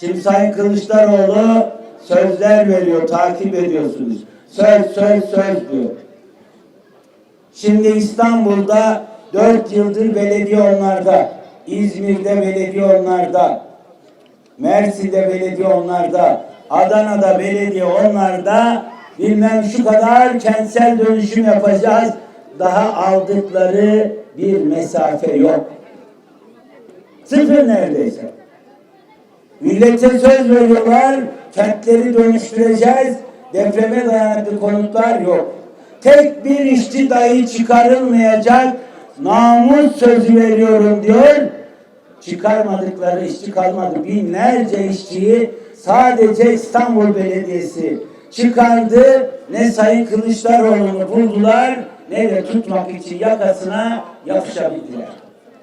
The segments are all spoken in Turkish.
Şimdi Sayın Kılıçdaroğlu sözler veriyor, takip ediyorsunuz. Söz, söz, söz diyor. Şimdi İstanbul'da dört yıldır belediye onlarda, İzmir'de belediye onlarda, Mersin'de belediye onlarda, Adana'da belediye onlarda, bilmem şu kadar kentsel dönüşüm yapacağız. Daha aldıkları bir mesafe yok. Sıfır neredeyse. Millete söz veriyorlar, kentleri dönüştüreceğiz, depreme dayanıklı konutlar yok. Tek bir işçi dahi çıkarılmayacak, namus sözü veriyorum diyor. Çıkarmadıkları işçi kalmadı. Binlerce işçiyi sadece İstanbul Belediyesi çıkardı. Ne Sayın Kılıçdaroğlu'nu buldular, ne de tutmak için yakasına yapışabildiler.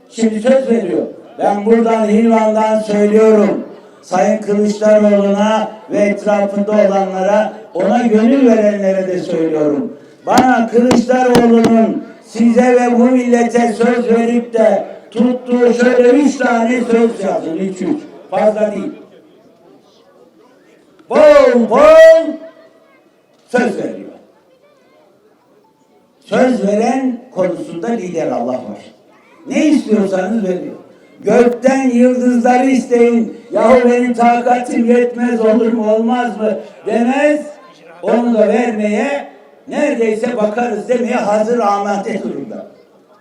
Şimdi söz veriyor. Ben buradan Hilvan'dan söylüyorum. Sayın Kılıçdaroğlu'na ve etrafında olanlara, ona gönül verenlere de söylüyorum. Bana Kılıçdaroğlu'nun size ve bu millete söz verip de tuttuğu şöyle üç tane söz yazın. Üç üç. Fazla değil. Bol bol söz veriyor. Söz veren konusunda lider Allah var. Ne istiyorsanız veriyor. Gökten yıldızları isteyin. Yahu benim takatim yetmez olur mu olmaz mı demez. Onu da vermeye neredeyse bakarız demeye hazır amade durumda.